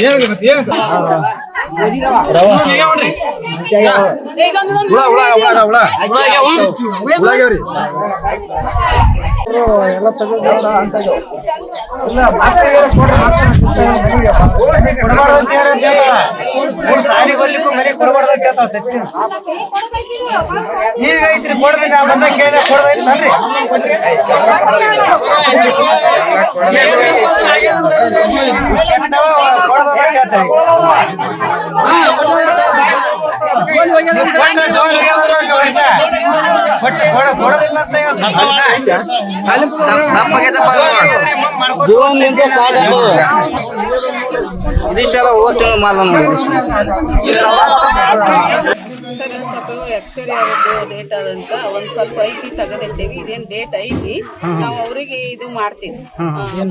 ಏನು ಏನು உலா உலா உலா உலா. உலா உலா ಈಗ ಐತ್ರಿ ಕೊಡ್ರಿ ನಾ ಬಂದ ಕೇಳಿದ್ರೆ ಕೊಡ್ಬೇಕನ್ರಿ ಇದಿಷ್ಟೆಲ್ಲ ಓದ್ತೀವಿ ಮಾಲ್ ಸರ್ ಸ್ವಲ್ಪ ಎಕ್ಸ್ಪೈರಿ ಆಗೋದು ಡೇಟ್ ಆದಂತ ಒಂದ್ ಸ್ವಲ್ಪ ಐತಿ ಇದೇನ್ ಡೇಟ್ ಐತಿ ನಾವು ಅವರಿಗೆ ಇದು ಮಾಡ್ತೀವಿ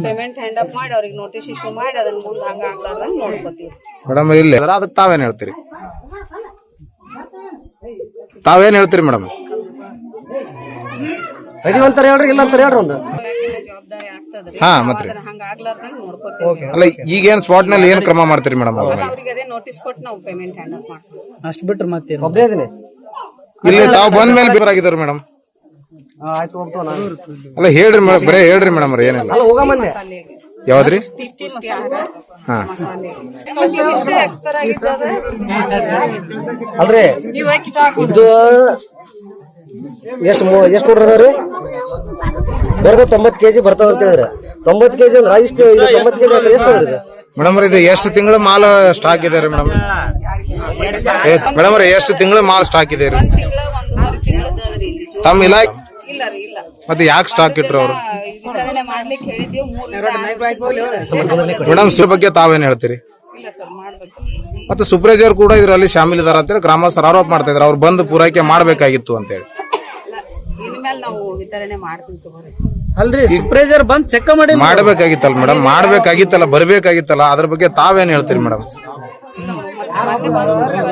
ಪೇಮೆಂಟ್ ಹ್ಯಾಂಡ್ ಅಪ್ ಮಾಡಿ ಅವ್ರಿಗೆ ನೋಟಿಸ್ ಇಶ್ಯೂ ಮಾಡಿ ಅದನ್ನ ಮುಂದೆ ಹಂಗ ಆಗ್ಲಾರ್ದಂಗ್ ನೋಡ್ಕೋತೀವಿ ಮೇಡಮ್ ಇಲ್ಲಿ ಅದಕ್ಕೆ ತಾವೇನ್ ಹೇಳ್ತೀರಿ? ತಾವೇನ್ ಹೇಳ್ತೀರಿ ಮೇಡಮ್? ರೆಡಿ ಅಂತಾರೆ ಹೇಳ್ರಿ ಇಲ್ಲ ಅಂತಾರೆ ಹೇಳ್ರಿ ಒಂದು. ಹಾ ಮತ್ರಿ ಅಲ್ಲ ಈಗೇನ್ ಸ್ಪಾಟ್ನಲ್ಲಿ ಏನ್ ಕ್ರಮ ಮಾಡ್ತೀರಿ ಮೇಡಮ್ ನೋಟಿಸ್ ಕೊಟ್ಟು ನಾವು ಪೇಮೆಂಟ್ ಹ್ಯಾಂಡ್ ಅಪ್ ಮಾಡ್ತೀವಿ. ಅಷ್ಟ್ ಬಿಟ್ರೆ ಮತ್ತೆ ಒಬ್ಬರೇ ಇದೀನಿ. ಇಲ್ಲಿ ತಾವು ಬಂದ ಮೇಲೆ ಬೇರೆ ಆಗಿದ್ದಾರೆ ಮೇಡಮ್. ಆಯ್ತು ಹೋಗ್ತಾವ ನಾನು. ಅಲ್ಲ ಹೇಳ್ರಿ ಮೇಡಮ್ ಬರೇ ಹೇಳ್ರಿ ಮೇಡಮ್ ಅವ್ರ ಏನಿಲ್ಲ. ಯಾವ್ದ್ರಿ? ಹಾ. ಅಲ್ರಿ? ನೀವು ಇದು ಎಷ್ಟು ಎಷ್ಟು ನೋಡ್ರಿ ಅದಾವ್ರಿ? ಬರ್ದ ತೊಂಬತ್ ಕೆಜಿ ಬರ್ತಾವ ಅಂತ ಹೇಳಿದ್ರೆ. ತೊಂಬತ್ ಕೆಜಿ ಅಂದ್ರೆ ಇಷ್ಟು ಇದು ತೊಂಬತ್ ಕೆಜಿ ಅಂದ್ರೆ ಎಷ್ಟು ಅದ್ರಿ? ಮೇಡಮ್ ಇದು ಎಷ್ಟು ತಿಂಗಳ ಮಾಲ್ ಸ್ಟಾಕ್ ಇದೆ ರೀ ಮೇಡಮ್? ಮೇಡಮ್ ಎಷ್ಟು ತಿಂಗಳು ಮಾಲ್ ಸ್ಟಾಕ್ ಇದೆ ರೀ? ತಮ್ಮ ಇಲಾಖೆ ಮತ್ತೆ ಯಾಕೆ ಸ್ಟಾಕ್ ಇಟ್ರು ಅವರು? ಮಾಡ್ಲಿಕ್ಕೆ ಹೇಳಿದ್ದೀವಿ ಮೂರ್ ಮೇಡಮ್ ಸುರ ಬಗ್ಗೆ ತಾವೇನ್ ಹೇಳ್ತೀರಿ? ಇಲ್ಲ ಸರ್ ಮಾಡ್ಬೇಕು. ಮತ್ತೆ ಸುಪ್ರೇಜರ್ ಕೂಡ ಇದರಲ್ಲಿ ಶಾಮೀಲ್ ಇದಾರ ಅಂತೇಳಿ ಗ್ರಾಮಸ್ಥರು ಆರೋಪ ಮಾಡ್ತಾ ಇದ್ರು ಅವ್ರು ಬಂದು ಪೂರೈಕೆ ಮಾಡಬೇಕಾಗಿತ್ತು ಅಂತೇಳಿ. ಇಲ್ಲ ಇನ್ಮೇಲೆ ನಾವು ವಿತರಣೆ ಮಾಡ್ತೀವಿ ತಗೋರಿ. ಸರ್ ಅಲ್ರಿ ಸುಪ್ರೇಜರ್ ಬಂದ್ ಚೆಕ್ ಮಾಡಿ ಮಾಡಬೇಕಾಗಿತ್ತಲ್ಲ ಮೇಡಮ್ ಮಾಡ್ಬೇಕಾಗಿತ್ತಲ್ಲ ಬರ್ಬೇಕಾಗಿತ್ತಲ್ಲ. ಅದ್ರ ಬಗ್ಗೆ ತಾವೇನ್ ಹೇಳ್ತೀರಿ ಮೇಡಮ್?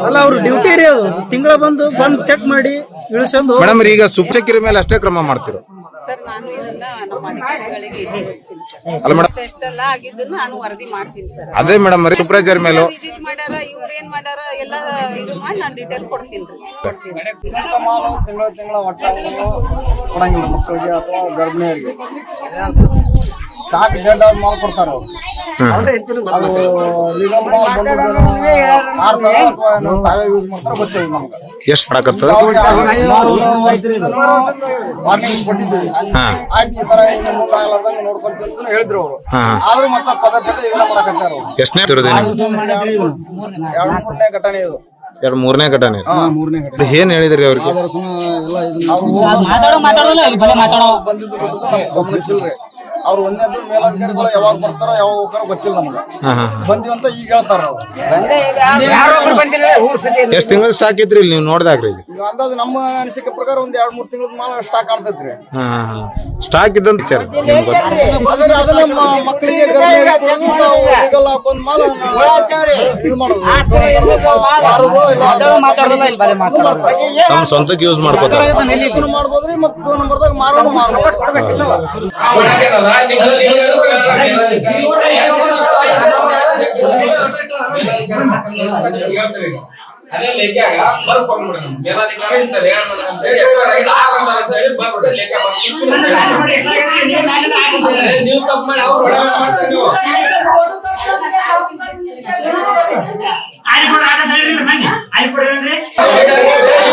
ಅಲ್ಲ ಅವ್ರ ಡ್ಯೂಟಿ ರೀ ಅದು. ತಿಂಗಳ ಬಂದು ಬಂದು ಚೆಕ್ ಮಾಡಿ ಇಳಿಸ್ಕೊಂಡು ಮೇಡಮ್ ಈಗ ಸುಪ್ಚಕ್ಕಿರ ಮೇಲೆ ಅಷ್ಟೇ ಕ್ರಮ ಮಾಡ್ತಿರೋ? ಸರ್ ನಾನು ಇದನ್ನ ನಮ್ಮ ಅಧಿಕಾರಿಗಳಿಗೆ ತಿಳಿಸ್ತೀನಿ ಸರ್. ಅಲ್ಲ ಮೇಡಮ್. ಎಷ್ಟೆಲ್ಲ ಆಗಿದ್ದನ್ನು ನಾನು ವರದಿ ಮಾಡ್ತೀನಿ ಸರ್. ಅದೇ ಮೇಡಮ್ ಸೂಪರ್ವೈಸರ್ ಮೇಲೂ ವಿಸಿಟ್ ಮಾಡ್ಯಾರ ಇವ್ರು ಏನ್ ಮಾಡ್ಯಾರ ಎಲ್ಲ ಇದು ಮಾಡಿ ನಾನು ಡೀಟೇಲ್ ಕೊಡ್ತೀನಿ ರೀ. ಮಾಲು ತಿಂಗಳ ತಿಂಗಳ ಒಟ್ಟ ಕೊಡಂಗಿಲ್ಲ ಮಕ್ಕಳಿಗೆ ಅಥವಾ ಗರ್ಭಿಣಿಯರಿಗೆ. ಸ್ಟಾಕ್ ಡೇಟ್ ಅವ್ರು ಮಾಲ್ ಕೊಡ್ತಾರ ಅವ್ರು. ಎಷ್ಟು ಮಾಡಕತ್ತದ? ವಾರ್ನಿಂಗ್ ಕೊಟ್ಟಿದ್ದೀವಿ. ಹಾ ಆಯ್ತು ಈ ತರ ಇನ್ನು ಮುಂದೆ ಆಗ್ಲಾರ್ದಂಗೆ ನೋಡ್ಕೊಂತೀವಿ ಅಂತ ಹೇಳಿದ್ರು ಅವರು. ಆದ್ರೂ ಮತ್ತೆ ಪದೇ ಪದೇ ಇದನ್ನ ಮಾಡಕತ್ತಾರ ಅವ್ರು. ಎಷ್ಟನೇ ಇರೋದು ಎರಡು ಮೂರನೇ ಘಟನೆ ಇದು. ಎರಡು ಮೂರನೇ ಘಟನೆ. ಮೂರನೇ ಘಟನೆ. ಇದು ಏನ್ ಹೇಳಿದ್ರಿ ಅವ್ರಿಗೆ? ಬಂದಿದ್ದು ಗಮನಿಸಿಲ್ರಿ. ಅವ್ರು ಒಂದೇದು ಮೇಲಧಿಕಾರಿಗಳು ಯಾವಾಗ ಬರ್ತಾರ ಯಾವಾಗ ಹೋಗ್ತಾರ ಗೊತ್ತಿಲ್ಲ ನಮ್ಗೆ. ಬಂದಿವ ಅಂತ ಈಗ ಹೇಳ್ತಾರ ಅವ್ರು. ಎಷ್ಟು ತಿಂಗಳ ಸ್ಟಾಕ್ ಇದ್ರಿ ಇಲ್ಲಿ ನೀವು ನೋಡ್ದಾಗ್ರಿ ಇದು ಅಂದಾಜು ನಮ್ಮ ಅನಿಸಿಕೆ ಪ್ರಕಾರ ಒಂದ್ ಎರಡ್ ಮೂರ್ ತಿಂಗಳ ಮಾಲ ಸ್ಟಾಕ್ ಹಾ ಸ್ಟಾಕ್ ಇದ್ದಂತ ವಿಚಾರ ನಿಮ್ಗೆ ಗೊತ್ತು. ಅದ್ರ ಅದನ್ನ ಮ- ಮಕ್ಕಳಿಗೆ ಗರ್ಭಿಣಿಯರಿಗೆ ಕೊಡೋದು ನಾವು legal ಆಗಿ ಬಂದ್ ಮಾಲ ಇದು ಮಾಡೋದು. ಮಾರೋದು ಇಲ್ಲ. ಇದು ಮಾಡ್ತಾರೆ. ತಮ್ಮ ಸ್ವಂತಕ್ಕೆ ಯೂಸ್ ಮಾಡ್ಕೋತಾರೆ. ಇದನ್ನು ಮಾಡ್ಬೋದ್ರಿ ಮತ್ತೆ ನಂಬರ್ದಾಗ ಮಾರೋನು ಮಾರ್ಬೋದು ಅದೇ ಲೇಖಾಗ ಬರ್ಕೊಂಡ್ಬಿಡ ಮೇಲಾಧಿಕಾರ ಆಗಲ್ಲ ಅಂತೇಳಿ ಬರ್ಬಿಟ್ಟು ಲೇಖ ನೀವು ತಪ್ಪು ಮಾಡಿ ಅವ್ರು ಹೊಡೆ ಮಾಡ್ತಾರೆ ನೀವು ಸಮಸ್ಯೆ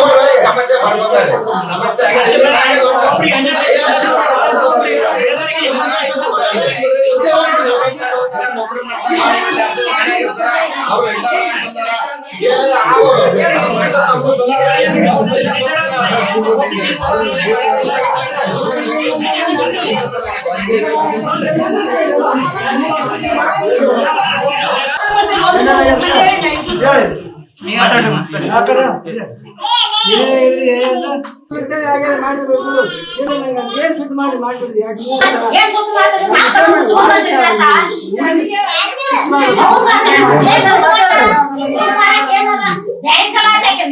ಏನ್ ಸುದ್ದಿ ಮಾಡ್ತಾರೆ? ಮಾತಾಡೋದು ಸುದ್ದಿ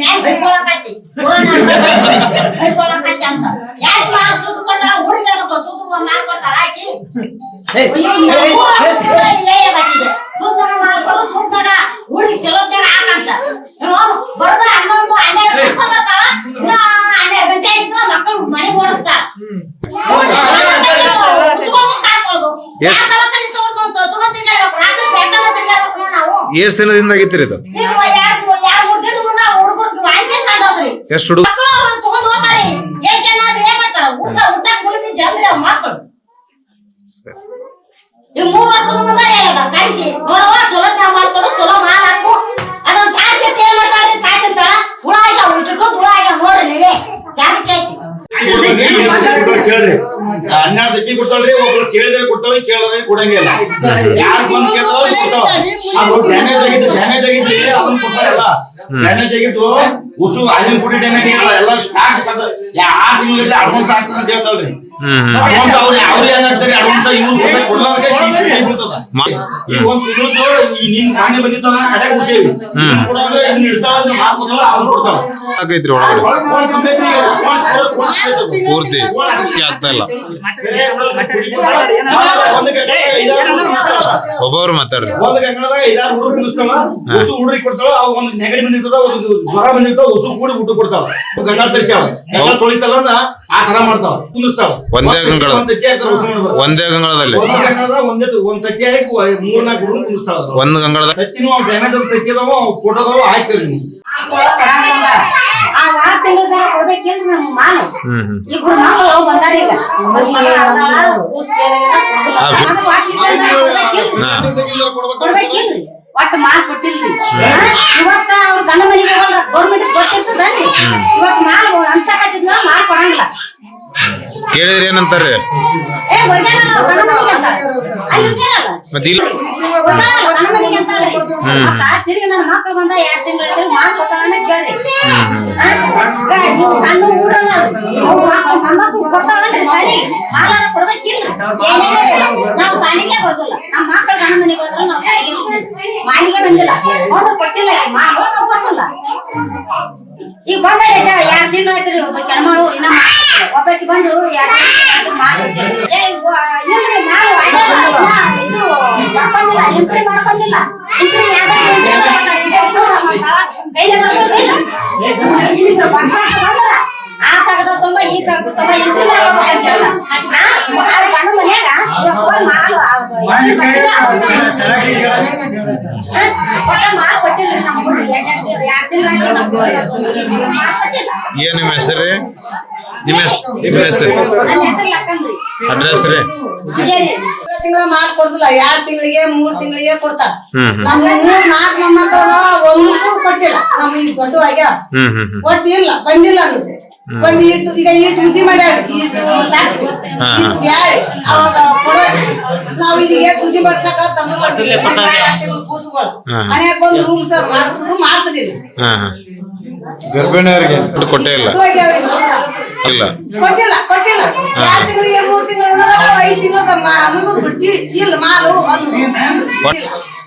ಮ್ಯಾಲ್ ಬೈಕೊಳಕತ್ತಿ. ಬೈಕೊಳಕತ್ತಿ ಅಂತ. ಯಾಕ್ ಕೊಡ್ತಾರ? ಆಕಿ? ಮಾಡ್ಕೊಡು, ಹುಡುಗಿ ಹಾಕಂತ. ಬರೋದ ಹನ್ನೊಂದು ಹನ್ನೆರಡು ಬರ್ತಾಳ. ಹನ್ನೆರಡು ಗಂಟೆ ಆಗಿದ್ರೆ ಮಕ್ಕಳು ಮನೆಗೆ ಓಡಿಸ್ತಾರ ಎಷ್ಟ್ ದಿನದಿಂದ ಆಗಿತ್ರಿ ಇದು ಎಷ್ಟು ಹುಡುಗ? ಹನ್ನೆರಡು ಅಕ್ಕಿ ಕೊಡ್ತಾಳ್ರಿ ಒಬ್ರು ಕೇಳಿದ್ರೆ ಕೊಡ್ತಾಳೆ ಕೇಳದೆ ಕೊಡಂಗಿಲ್ಲ ಯಾರು ಬಂದು ಕೇಳ್ತಾರೋ ಕೊಡ್ತಾಳ ಅದು ಡ್ಯಾಮೇಜ್ ಆಗಿತ್ತು ಡ್ಯಾಮೇಜ್ ಆಗಿತ್ತು ಅದನ್ನ ಕೊಡ್ತಾರಲ್ಲ. ಆಗಿತ್ತು ಉಸು ಅಲ್ಲಿನ ಕುಡಿ ಆಗಿಲ್ಲ ಎಲ್ಲ ಆರು ತಿಂಗಳಿಂದ ಅಡ್ವಾನ್ಸ್ ಆಗ್ತದೆ ಅಂತ ಹೇಳ್ತಾಳ್ರಿ. ಪೂರ್ತಿ. ಆಗ್ತಾ ಇಲ್ಲ. ಒಬ್ಬೊಬ್ರು ಮಾತಾಡ್ರಿ. ಕೊಡ್ತಾಳ ಅವಾಗ ಒಂದು ನೆಗಡಿ ಬಂದಿರ್ತದ ಒಂದು ಜ್ವರ ಬಂದಿರ್ತಾವ ಉಸು ಕೂಡಿ ಊಟ ಕೊಡ್ತಾವ. ಗಂಗಾ ತರಿಸ್ಯಾವ. ಅಂದ್ರ ಆ ತರ ಮಾಡ್ತಾವ ಕುಂದಿಸ್ತಾಳ ಒಂದೇ ಗಂಗಳ ಒಂದ್ ಗಂಗಳದಲ್ಲಿ ಒಂದ್ ಗಂಗಳದ ಒಟ್ಟು ಮಾಲ್ ಕೊಟ್ಟಿಲ್ರಿ. ಇವತ್ತ ಅವ್ರ ಗಂಡ ಮನೆಗೆ ಗೌರ್ಮೆಂಟ್ ಕೊಟ್ಟಿರ್ತದ ಇವತ್ತು ಮಾಲ್ ಅನ್ಸಕತ್ತಿದ್ನ ಮಾಲ್ ಕೊಡಂಗಿಲ್ಲ. ಕೇಳಿದ್ರಿ ಏನಂತಾರೆ? ತಿರುಗಿ ನನ್ನ ಬಂದ ಎರಡ್ ತಿಂಗಳ ಹಾ? ಈಗ ಸಣ್ಣ ಮಕ್ಳು ಮೊಮ್ಮಕ್ಳು ಕೊಡ್ತಾವಲ್ರಿ ಸರಿ ಮಾಲಾರ ಕೊಡ್ಬೇಕಿಲ್ಲ ನಾವು ಸಾಲಿಗೆ ಬರ್ದಿಲ್ಲ. ನಮ್ಮ ಮಕ್ಳು ಗಂಡ ಮನೆಗೆ ಹೋದ್ರೆ ನಾವು ಸಾಲಿಗೆ ಬರ್ದಿಲ್ಲ. ಮಾಲಿಗೆ ಬಂದಿಲ್ಲ. ಅವ್ರು ಕೊಟ್ಟಿಲ್ಲ ನಾವು ಕೊಟ್ಟಿಲ್ಲ ಈಗ ಬಂದ ಎರಡ್ ದಿನ ಆಯ್ತ್ರಿ? ಒಬ್ಬ ಕೆಳಮಳು ಇನ್ನ. ಒಬ್ಬಾಕಿ ಬಂದು ಎರಡ್ ಮಾಡ್ಕೊಂಡಿಲ್ಲ. ಎಂಟ್ರಿ ಮಾಡ್ಕೊಂಡಿಲ್ಲ ಎಂಟ್ರಿ ಯಾವ್ದಾದ್ರು ಎಂಟ್ರಿ ಮಾಡ್ತಾರೆ, ಎಂಟ್ರಿ ಮಾಡ್ತಾಳ, ಕೈಲೇ ಬರ್ಬೋದಿಲ್ಲ. ಈಗ ವರ್ಷ ಬಂದ್ರ ಆ ತಗದ ತುಂಬ ಈ ತಗದ ತುಂಬ ಎಂಟ್ರಿ ಮಾಡ್ಬೇಕಂತಲ್ಲ ಆ ಗಂಡ ಮನ್ಯಾಗ ಇವಾಗ ಹೋಗಿ ಮಾಲು ಅದು ಎಂಟ್ರಿ ಮಾಡ್ಸಿಲ್ಲ. ಆ, ಒಟ್ಟ ಮಾಲ್ ಕೊಟ್ಟಿಲ್ರಿ ನಮ್ಮ ಹುಡ್ರಿ ಎರಡ್ ಎರಡ್ ತಿಂಗಳಾಗಿ ನಮ್ಮ ಹುಡ್ರಿ ಮಾಲ್ ಕೊಟ್ಟಿಲ್ಲ ಏನ್ ನಿಮ್ಮ ಹೆಸರು ನಿಮ್ಮ ಹೆಸರು ನಿಮ್ಮ ಹೆಸರು ಅಡ್ರೆಸ್ ರೀ. ತಿಂಗಳ ಮಾಲ್ ಕೊಡ್ತಿಲ್ಲ ಎರಡ್ ತಿಂಗಳಿಗೆ ಮೂರ್ ತಿಂಗಳಿಗೆ ಕೊಡ್ತಾರ. ಹ್ಮ್ ಹ್ಮ್. ನಮ್ ಮೂರ್ ಒಂದಕ್ಕೂ ಕೊಟ್ಟಿಲ್ಲ. ನಮ್ಗೆ ದೊಡ್ಡ ಆಗ್ಯಾವ ಒಟ್ಟು ಇಲ್ಲ ಬಂದಿಲ್ಲ ಅನ್ನೋದು ಒಂದ್ ಇಟ್ಟು ಈಗ ಇಟ್ಟು ರುಚಿ ಮಾಡ್ಯಾರ ಇಟ್ಟು ಸಾಕು. ಹಾ. ಇಟ್ಟು ಬ್ಯಾಳೆ ಅವಾಗ ಕೊಡ ನಾವ್ ಇದೀಗ ಸುಜಿ ಬಡ್ಸಕ ತಮ್ಮ ಕೂಸುಗಳು. ಹಾ. ಮನ್ಯಾಗ ಬಂದು ರೂಮ್ ಸರ್ ಮಾಡಿಸೋದು ಹಾ ಗರ್ಭಿಣಿಯರಿಗೆ. ಕೊಟ್ಟೇ ಇಲ್ಲ. ಇಲ್ಲ. ಕೊಟ್ಟಿಲ್ಲ ಕೊಟ್ಟಿಲ್ಲ. ಎರಡ್ ತಿಂಗಳಿಗೆ ಮೂರು ತಿಂಗಳ ಐದು ತಿಂಗಳು ಮುಗಿದ್ ಬಿಡ್ತಿ ಇಲ್ಲ ಮಾಲು